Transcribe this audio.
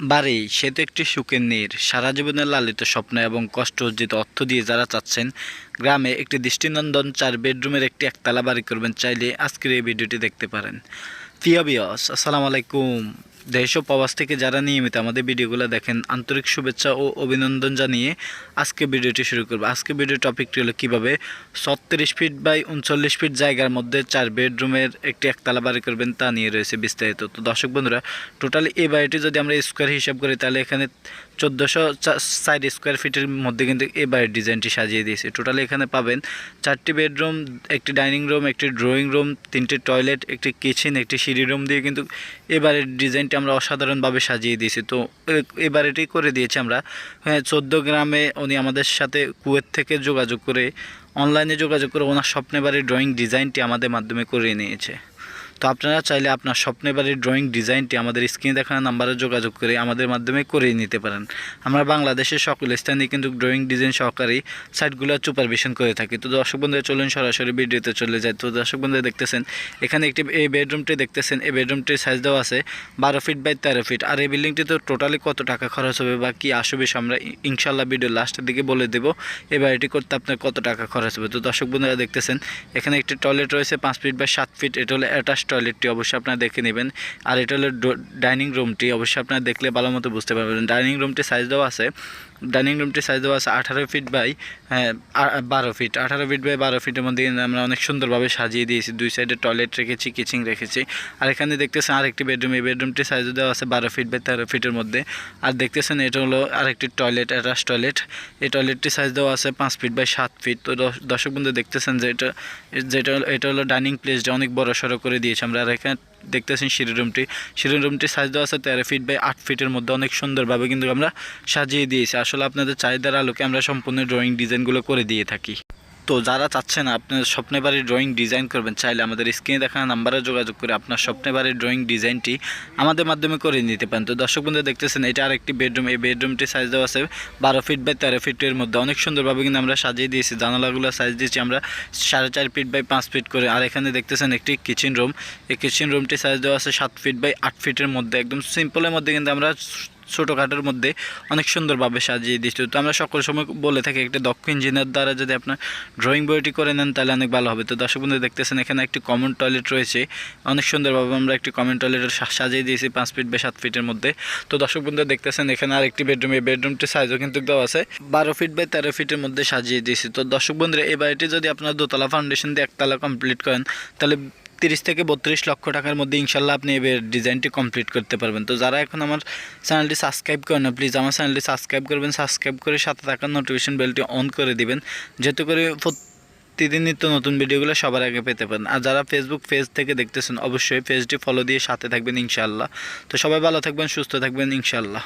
বাড়ি, সে তো একটি সুখের নীর। সারা জীবনের লালিত স্বপ্ন এবং কষ্ট অর্জিত অর্থ দিয়ে যারা চাচ্ছেন, গ্রামে একটি দৃষ্টিনন্দন, চার বেডরুমের একটি একতলা বাড়ি করবেন চাইলে আজকের এই ভিডিওটি দেখতে পারেন। প্রিয় বিয়স আসসালামু আলাইকুম। দেশ ও প্রবাস থেকে যারা নিয়মিত আমাদের ভিডিওগুলো দেখেন, আন্তরিক শুভেচ্ছা ও অভিনন্দন জানিয়ে আজকে ভিডিওটি শুরু করব। আজকে ভিডিও টপিকটি হলো কীভাবে ছত্রিশ ফিট বাই উনচল্লিশ ফিট জায়গার মধ্যে চার বেডরুমের একটি একতলা বাড়ি করবেন তা নিয়ে রয়েছে বিস্তারিত। তো দর্শক বন্ধুরা, টোটালি এই বাড়িটি যদি আমরা স্কোয়ার হিসাব করি, তাহলে এখানে চোদ্দোশো ষাট স্কোয়ার ফিটের মধ্যে কিন্তু এই বাড়ির ডিজাইনটি সাজিয়ে দিয়েছে। টোটালি এখানে পাবেন চারটি বেডরুম একটি ডাইনিং রুম একটি ড্রয়িং রুম তিনটি টয়লেট একটি কিচেন একটি সিঁড়ি রুম দিয়ে কিন্তু এই বাড়ির ডিজাইনটি আমরা অসাধারণভাবে সাজিয়ে দিয়েছি। তো এই বাড়িটি করে দিয়েছি আমরা। হ্যাঁ চোদ্দ গ্রামে উনি আমাদের সাথে কুয়েত থেকে যোগাযোগ করে অনলাইনে যোগাযোগ করে ওনার স্বপ্নে বাড়ির ড্রয়িং ডিজাইনটি আমাদের মাধ্যমে করে নিয়েছে। তো আপনারা চাইলে আপনার স্বপ্নে বাড়ির ড্রয়িং ডিজাইনটি আমাদের স্ক্রিনে দেখানো নাম্বারে যোগাযোগ করে আমাদের মাধ্যমে করে নিতে পারেন। আমরা বাংলাদেশের সকল স্থানে কিন্তু ড্রয়িং ডিজাইন সহকারী সাইটগুলো সুপারভিশন করে থাকি। তো দর্শক বন্ধুরা, চলুন সরাসরি ভিডিওতে চলে যায় তো দর্শক বন্ধুরা, দেখতেছেন, এখানে একটি এই বেডরুমটি দেখতেছেন। এই বেডরুমটির সাইজ দেওয়া আছে বারো ফিট বাই তেরো ফিট আর এই বিল্ডিংটি তো টোটালি কত টাকা খরচ হবে বা কী আসবে আমরা ইনশাল্লাহ ভিডিও লাস্টের দিকে বলে দেবো। এই বাড়িটি করতে আপনার কত টাকা খরচ হবে? তো দর্শক বন্ধুরা, দেখতেছেন, এখানে একটি টয়লেট রয়েছে পাঁচ ফিট বাই সাত ফিট এটা হলো অ্যাটাচ টয়লেটটি অবশ্যই আপনারা দেখে নেবেন। আর এটা হলো ডাইনিং রুমটি অবশ্যই আপনারা দেখলে ভালো মতো বুঝতে পারবেন। ডাইনিং রুমটি সাইজ দেওয়া আছে। ডাইনিং রুমটি সাইজ দেওয়া আছে আঠারো ফিট বাই হ্যাঁ বারো ফিট আঠারো ফিট বাই বারো ফিটের মধ্যে কিন্তু আমরা অনেক সুন্দরভাবে সাজিয়ে দিয়েছি। দুই সাইডে টয়লেট রেখেছি কিচেন রেখেছি। আর এখানে দেখতেছেন আরেকটি বেডরুম এই বেডরুমটি সাইজ দেওয়া আছে বারো ফিট বাই তেরো ফিটের মধ্যে। আর দেখতেছেন এটা হলো আরেকটি টয়লেট অ্যাটাচ টয়লেট এই টয়লেটটি সাইজ দেওয়া আছে পাঁচ ফিট বাই সাত ফিট তো দর্শক বন্ধু দেখতেছেন যে এটা যেটা এটা হলো ডাইনিং প্লেসটা অনেক বড় সড়ো করে দিয়েছি। আমরা আর এখানে দেখতেছেন সিঁড়ি রুমটি সিঁড়ি রুমটি সাইজ দেওয়া আছে তেরো ফিট বাই আট ফিটের মধ্যে। অনেক সুন্দরভাবে কিন্তু আমরা সাজিয়ে দিয়েছি। আসলে আপনাদের চাহিদার আলোকে আমরা সম্পূর্ণ ড্রয়িং ডিজাইনগুলো করে দিয়ে থাকি। তো যারা চাচ্ছেন আপনার স্বপ্নে বাড়ির ড্রয়িং ডিজাইন করবেন, চাইলে আমাদের স্ক্রিনে দেখা নাম্বারে যোগাযোগ করে আপনার স্বপ্নে বাড়ির ড্রয়িং ডিজাইনটি আমাদের মাধ্যমে করে নিতে পারেন। তো দর্শক বন্ধু দেখতেছেন, এটা আরেকটি বেডরুম এই বেডরুমটি সাইজ দেওয়া আছে বারো ফিট বাই তেরো ফিটের মধ্যে। অনেক সুন্দরভাবে কিন্তু আমরা সাজিয়ে দিয়েছি। জানালাগুলো সাইজ দিয়েছি আমরা সাড়ে চার ফিট বাই পাঁচ ফিট করে। আর এখানে দেখতেছেন একটি কিচেন রুম এই কিচেন রুমটি সাইজ দেওয়া আছে সাত ফিট বাই আট ফিটের মধ্যে। একদম সিম্পলের মধ্যে কিন্তু আমরা ছোটোখাটোর মধ্যে অনেক সুন্দরভাবে সাজিয়ে দিচ্ছি তো আমরা সকল সময় বলে থাকি, একটা দক্ষ ইঞ্জিনিয়ার দ্বারা যদি আপনার ড্রয়িং বইটি করে নেন, তাহলে অনেক ভালো হবে। তো দর্শক বন্ধু, দেখতেছেন এখানে একটি কমন টয়লেট রয়েছে। অনেক সুন্দরভাবে আমরা একটি কমন টয়লেট সাজিয়ে দিয়েছি, পাঁচ ফিট বা সাত ফিটের মধ্যে। তো দর্শক বন্ধু, দেখতেছেন এখানে আরেকটি বেডরুম এই বেডরুমটির সাইজও কিন্তু দেওয়া আছে। বারো ফিট বাই তেরো ফিটের মধ্যে সাজিয়ে দিয়েছি। তো দর্শক বন্ধুরা এই বাড়িটি যদি আপনার দোতলা ফাউন্ডেশন দিয়ে একতলা কমপ্লিট করেন, তাহলে তিরিশ থেকে বত্রিশ লক্ষ টাকার মধ্যে ইনশাল্লাহ আপনি এবার ডিজাইনটি কমপ্লিট করতে পারবেন। তো যারা এখন আমার চ্যানেলটি সাবস্ক্রাইব করেন না প্লিজ আমার চ্যানেলটি সাবস্ক্রাইব করবেন। সাবস্ক্রাইব করে সাথে থাকার নোটিফিকেশন বেলটি অন করে দিবেন। যেহেতু করে প্রতিদিন নিত্য নতুন ভিডিওগুলো সবার আগে পেতে পারেন। আর যারা ফেসবুক পেজ থেকে দেখতেছেন, অবশ্যই পেজটি ফলো দিয়ে সাথে থাকবেন ইনশাল্লাহ। তো সবাই ভালো থাকবেন, সুস্থ থাকবেন ইনশাল্লাহ।